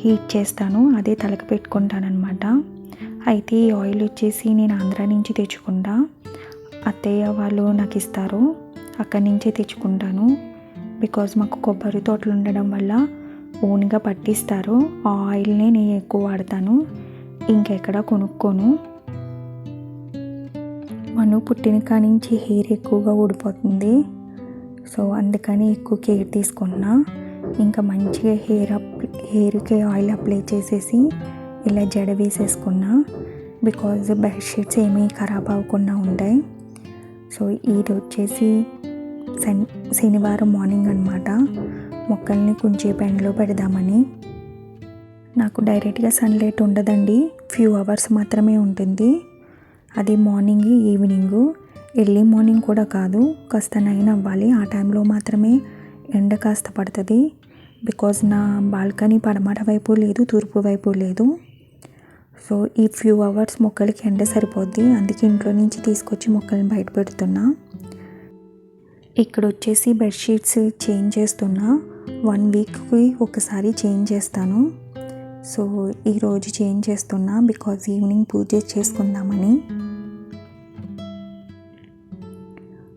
Heat చేస్తాను అదే తలకు పెట్టుకుంటానమాట అయితే ఈ ఆయిల్ వచ్చేసి నేను ఆంధ్రా నుంచి తెచ్చుకుంటా. అత్తయ్య వాళ్ళు నాకు ఇస్తారు అక్కడి నుంచే తెచ్చుకుంటాను. బికాజ్ మాకు కొబ్బరి తోటలు ఉండడం వల్ల ఓన్గా పట్టిస్తారు. ఆ ఆయిల్నే నేను ఎక్కువ వాడతాను ఇంకెక్కడ కొనుక్కోను. మను పుట్టిన కాడి నుంచి హెయిర్ ఎక్కువగా ఊడిపోతుంది. సో అందుకని ఎక్కువ కేర్ తీసుకున్నా. ఇంకా మంచిగా హెయిర్ అప్ హెయిర్కి ఆయిల్ అప్లై చేసేసి ఇలా జడ వేసేసుకున్నా బికాజ్ బెడ్షీట్స్ ఏమీ ఖరాబ్ అవ్వకుండా ఉంటాయి. సో ఇది వచ్చేసి శని శనివారం మార్నింగ్ అనమాట మొక్కల్ని కొంచెం ఎండలో పెడదామని. నాకు డైరెక్ట్గా సన్లైట్ ఉండదండి. ఫ్యూ అవర్స్ మాత్రమే ఉంటుంది. అది మార్నింగ్ ఈవినింగ్ ఎర్లీ మార్నింగ్ కూడా కాదు. కాస్త నైన్ అవ్వాలి. ఆ టైంలో మాత్రమే ఎండ కాస్త పడుతుంది. బికాజ్ నా బాల్కనీ పడమట వైపు లేదు తూర్పు వైపు లేదు. సో ఈ ఫ్యూ అవర్స్ మొక్కలకి ఎండ సరిపోద్ది. అందుకే ఇంట్లో నుంచి తీసుకొచ్చి మొక్కల్ని బయట పెడుతున్నా. ఇక్కడ వచ్చేసి బెడ్షీట్స్ చేంజ్ చేస్తున్నా. వన్ వీక్కి ఒకసారి చేంజ్ చేస్తాను. సో ఈరోజు చేంజ్ చేస్తున్నా బికాజ్ ఈవినింగ్ పూజ చేసుకుందామని.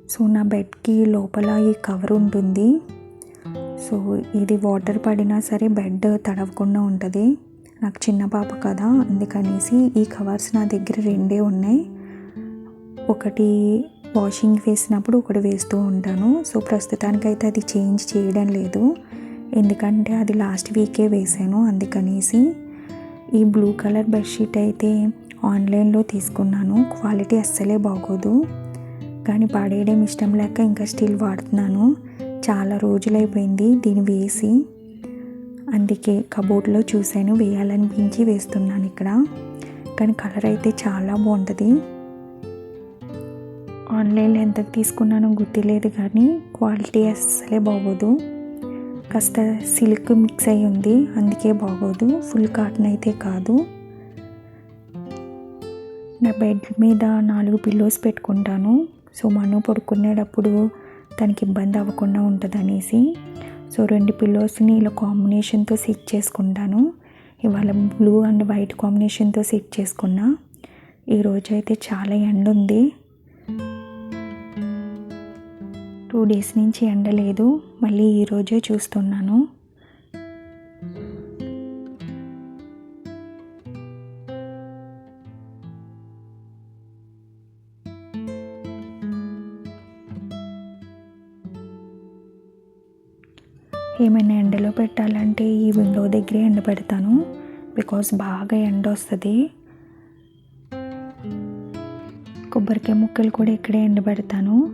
సో నా బెడ్కి లోపల ఈ కవర్ ఉంటుంది. సో ఇది వాటర్ పడినా సరే బెడ్ తడవకుండా ఉంటుంది. నాకు చిన్న పాప కదా అందుకనేసి ఈ కవర్స్ నా దగ్గర రెండే ఉన్నాయి. ఒకటి వాషింగ్ వేసినప్పుడు ఒకటి వేస్తూ ఉంటాను. సో ప్రస్తుతానికైతే అది చేంజ్ చేయడం లేదు. ఎందుకంటే అది లాస్ట్ వీకే వేసాను అందుకనేసి ఈ బ్లూ కలర్ బెడ్షీట్ అయితే ఆన్లైన్లో తీసుకున్నాను. క్వాలిటీ అస్సలే బాగోదు. కానీ పడేయడం ఇష్టం లేక ఇంకా స్టిల్ వాడుతున్నాను. చాలా రోజులైపోయింది దీన్ని వేసి. అందుకే కబోర్డ్లో చూశాను వేయాలనిపించి వేస్తున్నాను ఇక్కడ. కానీ కలర్ అయితే చాలా బాగుంటుంది. ఆన్లైన్లో ఎంత తీసుకున్నానో గుర్తులేదు కానీ క్వాలిటీ అస్సలే బాగోదు. కాస్త సిల్క్ మిక్స్ అయి ఉంది అందుకే బాగోదు. ఫుల్ కాటన్ అయితే కాదు. నా బెడ్ మీద నాలుగు పిల్లోస్ పెట్టుకుంటాను. సో మనం పడుకునేటప్పుడు తనకి ఇబ్బంది అవ్వకుండా ఉంటుంది అనేసి సో రెండు పిల్లోస్ని ఇలా కాంబినేషన్తో సెట్ చేసుకుంటాను. ఇవాళ బ్లూ అండ్ వైట్ కాంబినేషన్తో సెట్ చేసుకున్నా. ఈరోజు అయితే చాలా ఎండ ఉంది. టూ డేస్ నుంచి ఎండ లేదు. మళ్ళీ ఈరోజే చూస్తున్నాను. ఏమైనా ఎండలో పెట్టాలంటే ఈ విండో దగ్గరే ఎండ పెడతాను. బికాస్ బాగా ఎండ వస్తుంది. కొబ్బరికాయ ముక్కలు కూడా ఇక్కడే ఎండబెడతాను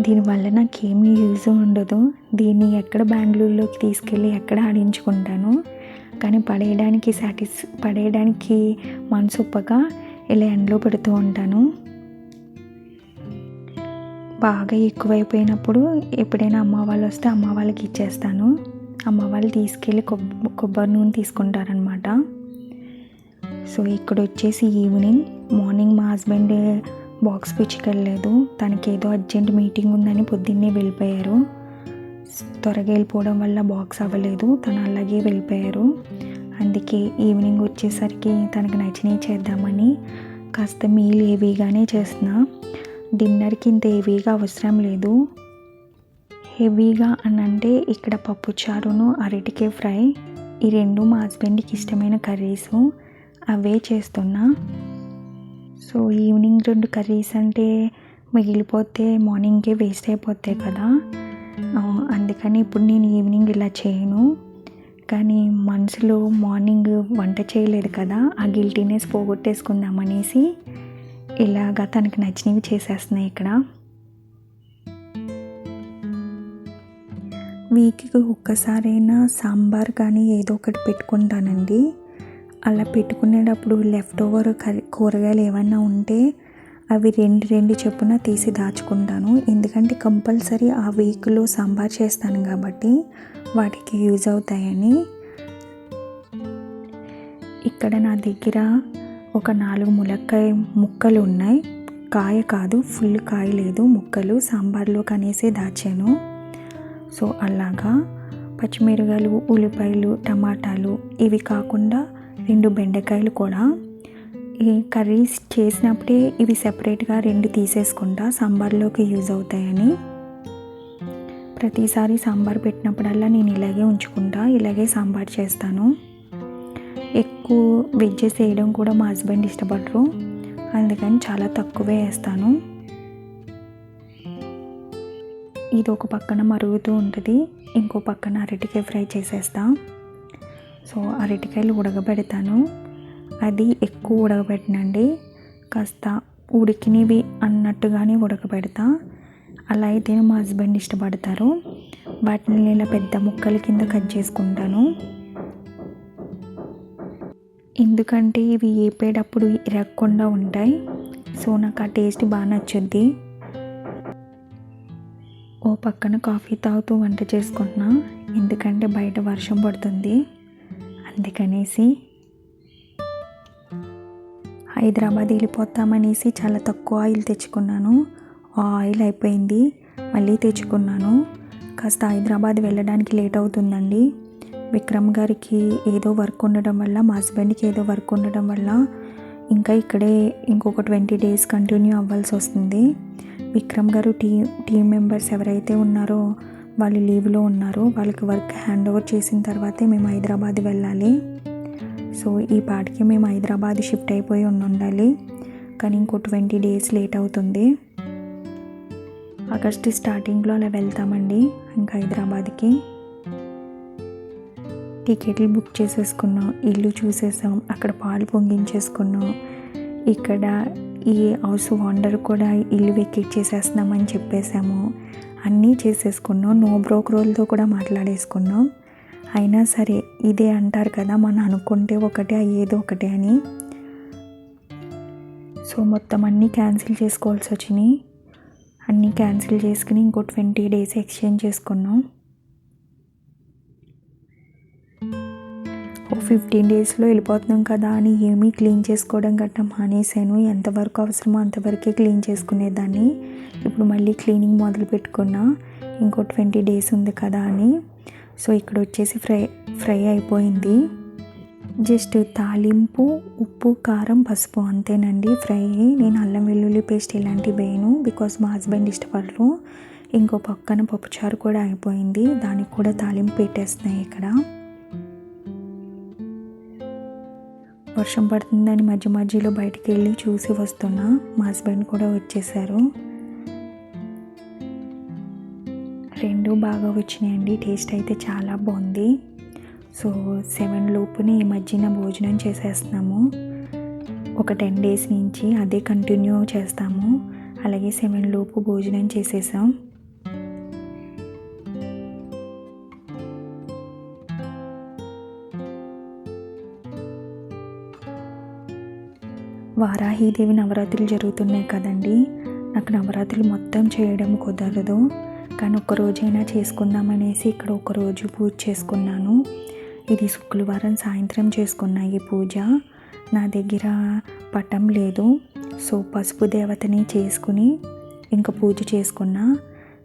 దీనివల్ల నాకు యూజ్ ఉండదు. దీన్ని ఎక్కడ బెంగళూరులోకి తీసుకెళ్ళి ఎక్కడ ఆడించుకుంటాను. కానీ పడేయడానికి సాటిస్ పడేయడానికి మనసు ఒప్పగా ఇలా ఎండలో పెడుతూ ఉంటాను. బాగా ఎక్కువైపోయినప్పుడు ఎప్పుడైనా అమ్మ వాళ్ళు వస్తే అమ్మ వాళ్ళకి ఇచ్చేస్తాను. అమ్మ వాళ్ళు తీసుకెళ్ళి కొబ్బ కొబ్బరి నూనె తీసుకుంటారనమాట సో ఇక్కడ వచ్చేసి ఈవినింగ్ మార్నింగ్ మా హస్బెండ్ బాక్స్ పిచ్చుకెళ్ళలేదు తనకి ఏదో అర్జెంట్ మీటింగ్ ఉందని పొద్దున్నే వెళ్ళిపోయారు. త్వరగా వెళ్ళిపోవడం వల్ల బాక్స్ అవ్వలేదు. తను అలాగే వెళ్ళిపోయారు. అందుకే ఈవినింగ్ వచ్చేసరికి తనకు నచ్చినవి చేద్దామని కాస్త మీల్ హెవీగానే చేస్తున్నా. డిన్నర్కి ఇంత హెవీగా అవసరం లేదు. హెవీగా అని అంటే ఇక్కడ పప్పుచారును అరటికే ఫ్రై ఈ రెండు మా హస్బెండ్కి ఇష్టమైన కర్రీస్ అవే చేస్తున్నా. సో ఈవినింగ్ రెండు కర్రీస్ అంటే మిగిలిపోతే మార్నింగ్కే వేస్ట్ అయిపోతాయి కదా. అందుకని ఇప్పుడు నేను ఈవినింగ్ ఇలా చేయను. కానీ మనసులో మార్నింగ్ వంట చేయలేదు కదా ఆ గిల్టీనెస్ పోగొట్టేసుకుందామనేసి ఇలాగా తనకి నచ్చినవి చేసేస్తున్నాయి ఇక్కడ. వీక్కి ఒక్కసారైనా సాంబార్ కానీ ఏదో ఒకటి పెట్టుకుంటానండి. అలా పెట్టుకునేటప్పుడు లెఫ్ట్ ఓవర్ కూరగాయలు ఏమైనా ఉంటే అవి రెండు రెండు చొప్పున తీసి దాచుకుంటాను. ఎందుకంటే కంపల్సరీ ఆ వీక్లో సాంబార్ చేస్తాను కాబట్టి వాటికి యూజ్ అవుతాయని. ఇక్కడ నా దగ్గర ఒక నాలుగు ములక్కాయ ముక్కలు ఉన్నాయి కాయ కాదు ఫుల్ కాయ లేదు ముక్కలు. సాంబార్లో కనేసే దాచాను. సో అలాగా పచ్చిమిరగాయలు ఉల్లిపాయలు టమాటాలు ఇవి కాకుండా రెండు బెండకాయలు కూడా. ఈ కర్రీస్ చేసినప్పుడే ఇవి సెపరేట్గా రెండు తీసేసుకుంటా సాంబార్లోకి యూజ్ అవుతాయని. ప్రతిసారి సాంబార్ పెట్టినప్పుడల్లా నేను ఇలాగే ఉంచుకుంటా ఇలాగే సాంబార్ చేస్తాను. ఎక్కువ వెజ్జెస్ వేయడం కూడా మా హస్బెండ్ ఇష్టపడరు. అందుకని చాలా తక్కువే వేస్తాను. ఇది ఒక పక్కన మరుగుతూ ఉంటుంది. ఇంకో పక్కన అరటికాయ ఫ్రై చేసేస్తా. సో అరటికాయలు ఉడకబెడతాను. అది ఎక్కువ ఉడకబెట్టనండి. కాస్త ఉడికినవి అన్నట్టుగానే ఉడకబెడతా. అలా అయితే మా హస్బెండ్ ఇష్టపడతారు. వాటిని ఇలా పెద్ద ముక్కల కింద కట్ చేసుకుంటాను. ఎందుకంటే ఇవి వేపేటప్పుడు ఇరగకుండా ఉంటాయి. సో నాకు ఆ టేస్ట్ బాగా నచ్చుద్ది. ఓ పక్కన కాఫీ తాగుతూ వంట చేసుకుంటున్నా. ఎందుకంటే బయట వర్షం పడుతుంది. అందుకనేసి హైదరాబాద్ వెళ్ళిపోతామనేసి చాలా తక్కువ ఆయిల్ తెచ్చుకున్నాను. ఆ ఆయిల్ అయిపోయింది. మళ్ళీ తెచ్చుకున్నాను. కాస్త హైదరాబాద్ వెళ్ళడానికి లేట్ అవుతుందండి. విక్రమ్ గారికి ఏదో వర్క్ ఉండడం వల్ల మా హస్బెండ్కి ఏదో వర్క్ ఉండడం వల్ల ఇంకా ఇక్కడే ఇంకొక ట్వంటీ డేస్ కంటిన్యూ అవ్వాల్సి వస్తుంది. విక్రమ్ గారు టీ టీం మెంబర్స్ ఎవరైతే ఉన్నారో వాళ్ళు లీవ్లో ఉన్నారు వాళ్ళకి వర్క్ హ్యాండ్ ఓవర్ చేసిన తర్వాతే మేము హైదరాబాద్ వెళ్ళాలి. సో ఈ పాటికి మేము హైదరాబాద్ షిఫ్ట్ అయిపోయి ఉండాలి. కానీ ఇంకో ట్వంటీ డేస్ లేట్ అవుతుంది. ఆగస్ట్ స్టార్టింగ్లో అలా వెళ్తామండి ఇంకా హైదరాబాద్కి. టికెట్లు బుక్ చేసేసుకున్నాం ఇల్లు చూసేసాం అక్కడ పాలు పొంగించేసుకున్నాం. ఇక్కడ ఈ హౌస్ ఓనర్ కూడా ఇల్లు వెకెట్ చేసేస్తున్నామని చెప్పేసాము అన్నీ చేసేసుకున్నాం నో బ్రోకరోల్తో కూడా మాట్లాడేసుకున్నాం. అయినా సరే ఇదే అంటారు కదా మనం అనుకుంటే ఒకటే అయ్యేది ఒకటే అని. సో మొత్తం అన్నీ క్యాన్సిల్ చేసుకోవాల్సి వచ్చినాయి. అన్నీ క్యాన్సిల్ చేసుకుని ఇంకో ట్వంటీ డేస్ ఎక్స్చేంజ్ చేసుకున్నాం. ఫిఫ్టీన్ డేస్లో వెళ్ళిపోతున్నాం కదా అని ఏమీ క్లీన్ చేసుకోవడం గట్టా మానేశాను. ఎంతవరకు అవసరమో అంతవరకే క్లీన్ చేసుకునేదాన్ని. ఇప్పుడు మళ్ళీ క్లీనింగ్ మొదలు పెట్టుకున్నా ఇంకో ట్వంటీ డేస్ ఉంది కదా అని. సో ఇక్కడ వచ్చేసి ఫ్రై ఫ్రై అయిపోయింది. జస్ట్ తాలింపు ఉప్పు కారం పసుపు అంతేనండి. ఫ్రై నేను అల్లం వెల్లుల్లి పేస్ట్ ఇలాంటివి వేయను బికాస్ మా హస్బెండ్ ఇష్టపడరు. ఇంకో పక్కన పప్పుచారు కూడా అయిపోయింది. దానికి కూడా తాలింపు పెట్టేస్తున్నాయి ఇక్కడ. వర్షం పడుతుందని మధ్య మధ్యలో బయటికి వెళ్ళి చూసి వస్తున్నా మా హస్బెండ్ కూడా వచ్చేసారు. రెండు బాగా వచ్చినాయండి. టేస్ట్ అయితే చాలా బాగుంది. సో సెవెన్ లోపునే ఈ మధ్యన భోజనం చేసేస్తున్నాము. ఒక టెన్ డేస్ నుంచి అదే కంటిన్యూ చేస్తాము. అలాగే సెవెన్ లోపు భోజనం చేసేసాం. వారాహీదేవి నవరాత్రులు జరుగుతున్నాయి కదండి. నాకు నవరాత్రులు మొత్తం చేయడం కుదరదు. కానీ ఒక్కరోజైనా రోజైనా చేసుకుందామనేసి ఇక్కడ ఒక రోజు పూజ చేసుకున్నాను. ఇది శుక్రవారం సాయంత్రం చేసుకున్న ఈ పూజ. నా దగ్గర పటం లేదు. సో పసుపు దేవతని చేసుకుని ఇంకా పూజ చేసుకున్నా.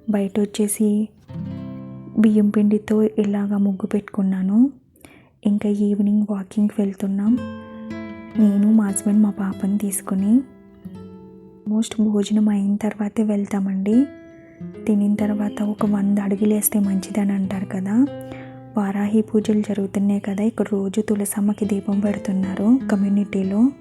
బయట వచ్చేసి బియ్యం పిండితో ఇలాగ ముగ్గు పెట్టుకున్నాను. ఇంకా ఈవినింగ్ వాకింగ్కి వెళ్తున్నాం. నేను మా హస్బెండ్ మా పాపని తీసుకుని మోస్ట్ భోజనం అయిన తర్వాతే వెళ్తామండి. తినిన తర్వాత ఒక వంద అడుగులు వేస్తే మంచిదని అంటారు కదా. వారాహి పూజలు జరుగుతున్నాయి కదా. ఇక్కడ రోజు తులసమ్మకి దీపం పెడుతున్నారు కమ్యూనిటీలో.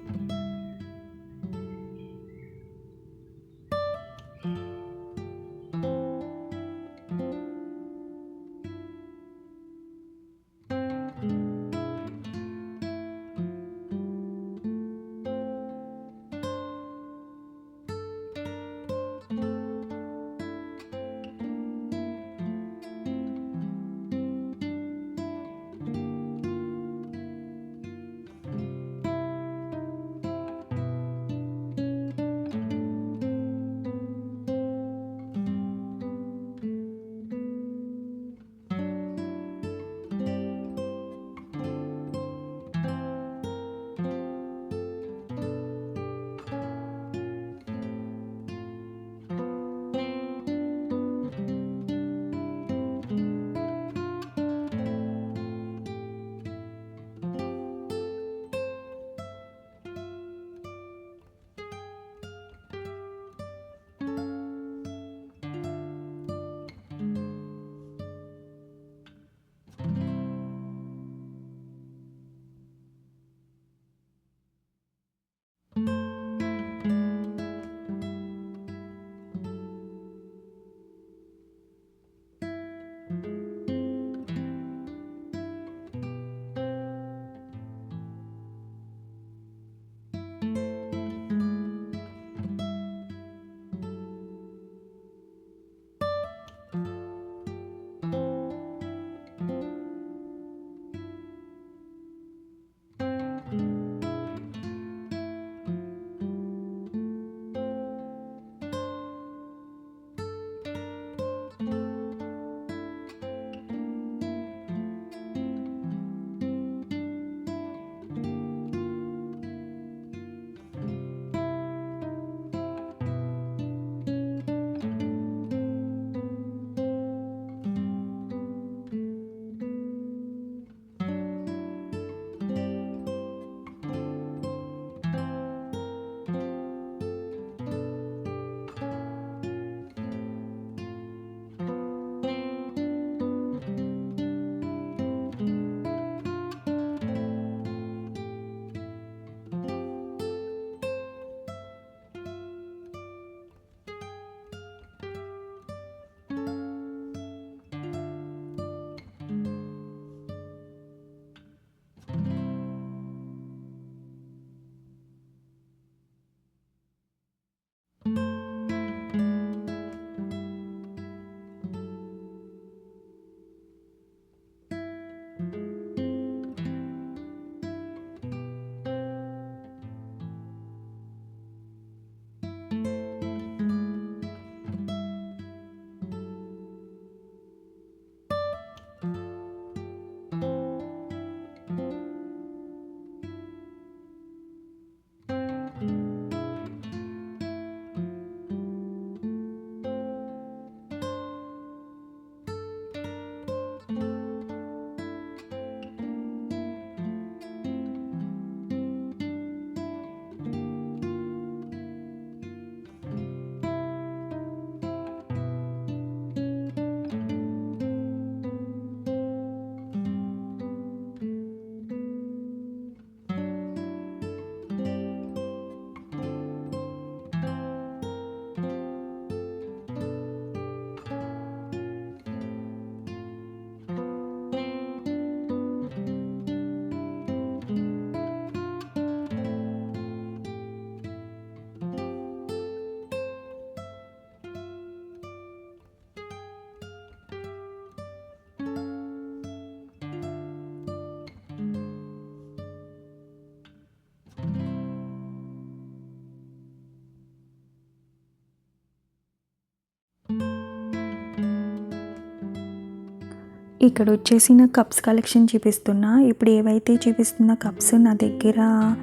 ఇక్కడ వచ్చేసి నా కప్స్ కలెక్షన్ చూపిస్తున్నా. ఇప్పుడు ఏవైతే చూపిస్తున్న కప్స్ నా దగ్గర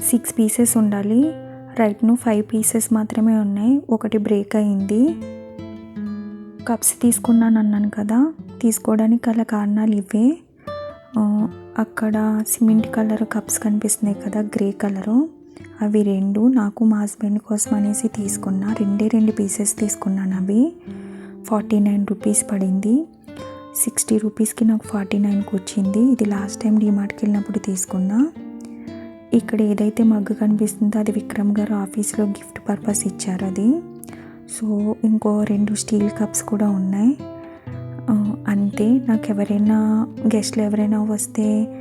సిక్స్ పీసెస్ ఉండాలి. రైట్ను ఫైవ్ పీసెస్ మాత్రమే ఉన్నాయి. ఒకటి బ్రేక్ అయింది. కప్స్ తీసుకున్నాను అన్నాను కదా. తీసుకోవడానికి గల కారణాలు ఇవే. అక్కడ సిమెంట్ కలర్ కప్స్ కనిపిస్తున్నాయి కదా గ్రే కలరు అవి రెండు నాకు మా హస్బెండ్ కోసం అనేసి తీసుకున్నా. రెండే రెండు పీసెస్ తీసుకున్నాను అవి. ఫార్టీ నైన్ రూపీస్ పడింది. సిక్స్టీ రూపీస్కి నాకు ఫార్టీ నైన్కి వచ్చింది. ఇది లాస్ట్ టైం డిమార్ట్కి వెళ్ళినప్పుడు తీసుకున్నా. ఇక్కడ ఏదైతే మగ్గు కనిపిస్తుందో అది విక్రమ్ గారు ఆఫీస్లో గిఫ్ట్ పర్పస్ ఇచ్చారు అది. సో ఇంకో రెండు స్టీల్ కప్స్ కూడా ఉన్నాయి. అంతే. నాకు ఎవరైనా గెస్ట్లు ఎవరైనా వస్తే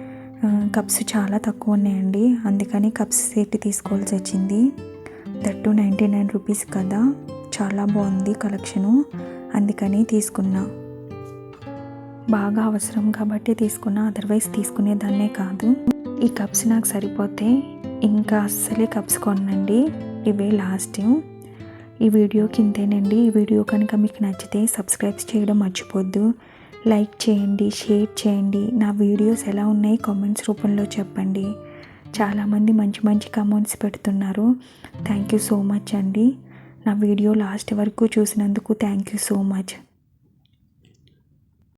కప్స్ చాలా తక్కువ ఉన్నాయండి. అందుకని కప్స్ సెట్ తీసుకోవాల్సి వచ్చింది. దట్టు నైంటీ నైన్ రూపీస్ కదా. చాలా బాగుంది కలెక్షను. అందుకని తీసుకున్నా. బాగా అవసరం కాబట్టి తీసుకున్నా అదర్వైజ్ తీసుకునేదాన్నే కాదు. ఈ కప్స్ నాకు సరిపోతే ఇంకా అస్సలే కప్స్ కొనండి ఇవే లాస్ట్ ఈ వీడియో కిందేనండి ఈ వీడియో కనుక మీకు నచ్చితే సబ్స్క్రైబ్ చేయడం మర్చిపోద్దు. లైక్ చేయండి షేర్ చేయండి. నా వీడియోస్ ఎలా ఉన్నాయి కామెంట్స్ రూపంలో చెప్పండి. చాలామంది మంచి మంచి కామెంట్స్ పెడుతున్నారు. థ్యాంక్ యూ సో మచ్ అండి. నా వీడియో లాస్ట్ వరకు చూసినందుకు థ్యాంక్ యూ సో మచ్